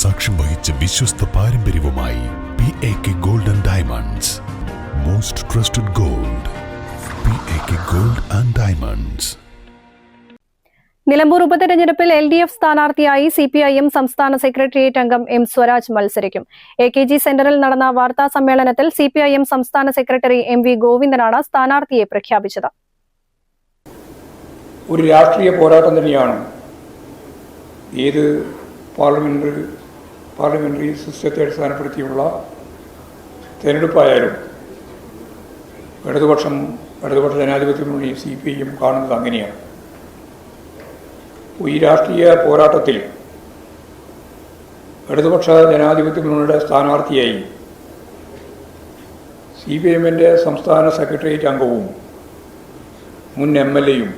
സാക്ഷ്യം വഹിച്ച വിശ്വസ്ത പാരമ്പര്യവുമായി P A K gold and diamonds most trusted gold P A K gold and diamonds Nilambur ഉപതെരഞ്ഞെടുപ്പിൽ L D F സ്ഥാനാർത്ഥിയായി C P I M സംസ്ഥാന secretariat അംഗം എം സ്വരാജ് മത്സരിക്കും. എ കെ ജി സെന്ററിൽ നടന്ന വാർത്താ സമ്മേളനത്തിൽ സി പി ഐ എം സംസ്ഥാന സെക്രട്ടറി എം വി ഗോവിന്ദനാണ് സ്ഥാനാർത്ഥിയെ പ്രഖ്യാപിച്ചത്. ഒരു രാഷ്ട്രീയ പോരാട്ടം തന്നെയാണ്. ഏത് പാർലമെന്ററി പാർലമെന്ററി സിസ്റ്റത്തെ അടിസ്ഥാനപ്പെടുത്തിയുള്ള തിരഞ്ഞെടുപ്പായാലും ഇടതുപക്ഷം ഇടതുപക്ഷ ജനാധിപത്യ മുന്നണി സി പി ഐയും കാണുന്നത് അങ്ങനെയാണ്. ഈ രാഷ്ട്രീയ പോരാട്ടത്തിൽ ഇടതുപക്ഷ ജനാധിപത്യ മുന്നണിയുടെ സ്ഥാനാർത്ഥിയായി സി പി എമ്മിന്റെ സംസ്ഥാന സെക്രട്ടേറിയറ്റ് അംഗവും മുൻ എം എൽ എയും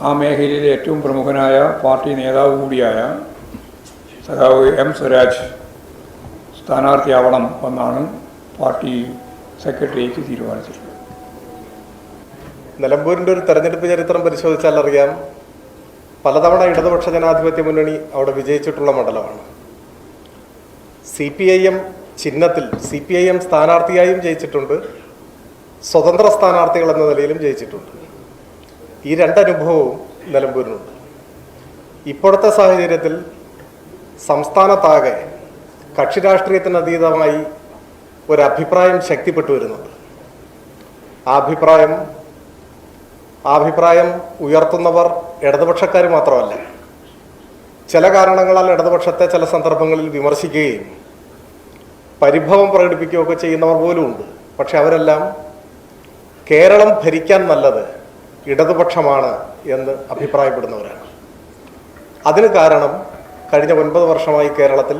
ആ മേഖലയിലെ ഏറ്റവും പ്രമുഖനായ പാർട്ടി നേതാവ് കൂടിയായ സഖാവ് എം സ്വരാജ് സ്ഥാനാർത്ഥിയാവണം എന്നാണ് പാർട്ടി സെക്രട്ടേറിയറ്റ് തീരുമാനിച്ചിട്ടുള്ളത്. നിലമ്പൂരിന്റെ ഒരു തെരഞ്ഞെടുപ്പ് ചരിത്രം പരിശോധിച്ചാൽ അറിയാം പലതവണ ഇടതുപക്ഷ ജനാധിപത്യ മുന്നണി അവിടെ വിജയിച്ചിട്ടുള്ള മണ്ഡലമാണ്. സി പി ഐ എം ചിഹ്നത്തിൽ സി പി ഐ എം സ്ഥാനാർത്ഥിയായും ജയിച്ചിട്ടുണ്ട് സ്വതന്ത്ര സ്ഥാനാർത്ഥികൾ എന്ന നിലയിലും ജയിച്ചിട്ടുണ്ട്. ഈ രണ്ടനുഭവവും നിലമ്പൂരിനുണ്ട്. ഇപ്പോഴത്തെ സാഹചര്യത്തിൽ സംസ്ഥാനത്താകെ കക്ഷി രാഷ്ട്രീയത്തിന് അതീതമായി ഒരു അഭിപ്രായം ശക്തിപ്പെട്ടു വരുന്നുണ്ട്. ആ അഭിപ്രായം ആ അഭിപ്രായം ഉയർത്തുന്നവർ ഇടതുപക്ഷക്കാർ മാത്രമല്ല ചില കാരണങ്ങളാൽ ഇടതുപക്ഷത്തെ ചില സന്ദർഭങ്ങളിൽ വിമർശിക്കുകയും പരിഭവം പ്രകടിപ്പിക്കുകയൊക്കെ ചെയ്യുന്നവർ പോലും ഉണ്ട്. പക്ഷെ അവരെല്ലാം കേരളം ഭരിക്കാൻ നല്ലത് ഇടതുപക്ഷമാണ് എന്ന് അഭിപ്രായപ്പെടുന്നവരാണ്. അതിന് കാരണം കഴിഞ്ഞ ഒൻപത് വർഷമായി കേരളത്തിൽ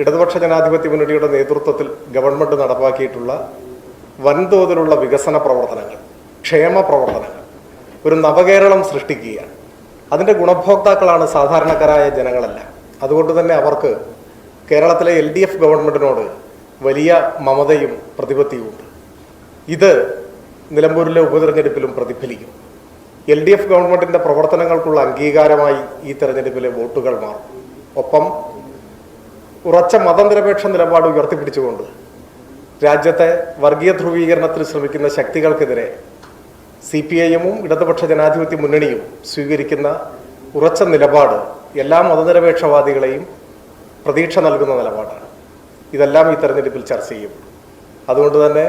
ഇടതുപക്ഷ ജനാധിപത്യ മുന്നണിയുടെ നേതൃത്വത്തിൽ ഗവൺമെന്റ് നടപ്പാക്കിയിട്ടുള്ള വൻതോതിലുള്ള വികസന പ്രവർത്തനങ്ങൾ ക്ഷേമ പ്രവർത്തനങ്ങൾ ഒരു നവകേരളം സൃഷ്ടിക്കുകയാണ്. അതിന്റെ ഗുണഭോക്താക്കളാണ് സാധാരണക്കാരായ ജനങ്ങളല്ല. അതുകൊണ്ട് തന്നെ അവർക്ക് കേരളത്തിലെ എൽ ഡി എഫ് ഗവൺമെന്റിനോട് വലിയ മമതയും പ്രതിപത്തിയുമുണ്ട് ഇത് നിലമ്പൂരിലെ ഉപതെരഞ്ഞെടുപ്പിലും പ്രതിഫലിക്കും. എൽ ഡി എഫ് ഗവൺമെന്റിന്റെ പ്രവർത്തനങ്ങൾക്കുള്ള അംഗീകാരമായി ഈ തെരഞ്ഞെടുപ്പിലെ വോട്ടുകൾ മാറും. ഒപ്പം ഉറച്ച മതനിരപേക്ഷ നിലപാട് ഉയർത്തിപ്പിടിച്ചുകൊണ്ട് രാജ്യത്തെ വർഗീയ ധ്രുവീകരണത്തിന് ശ്രമിക്കുന്ന ശക്തികൾക്കെതിരെ സി പി ഐഎമ്മും ഇടതുപക്ഷ ജനാധിപത്യ മുന്നണിയും സ്വീകരിക്കുന്ന ഉറച്ച നിലപാട് എല്ലാ മതനിരപേക്ഷവാദികളെയും പ്രതീക്ഷ നൽകുന്ന നിലപാടാണ്. ഇതെല്ലാം ഈ തെരഞ്ഞെടുപ്പിൽ ചർച്ച ചെയ്യും. അതുകൊണ്ട് തന്നെ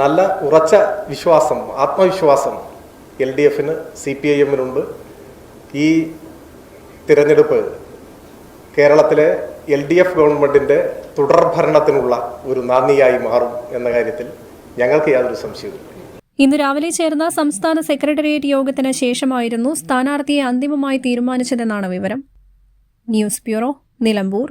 നല്ല ഉറച്ച വിശ്വാസം ആത്മവിശ്വാസം എൽ ഡി എഫിന് സി പി ഐ എമ്മിനുണ്ട്. ഈ തിരഞ്ഞെടുപ്പ് കേരളത്തിലെ എൽ ഡി എഫ് ഗവൺമെന്റിന്റെ തുടർഭരണത്തിനുള്ള ഒരു നാന്ദിയായി മാറും എന്ന കാര്യത്തിൽ ഞങ്ങൾക്ക് യാതൊരു സംശയവുമില്ല. ഇന്ന് രാവിലെ ചേർന്ന സംസ്ഥാന സെക്രട്ടേറിയറ്റ് യോഗത്തിന് ശേഷമായിരുന്നു സ്ഥാനാർത്ഥിയെ അന്തിമമായി തീരുമാനിച്ചതെന്നാണ് വിവരം. News bureau Nilambur.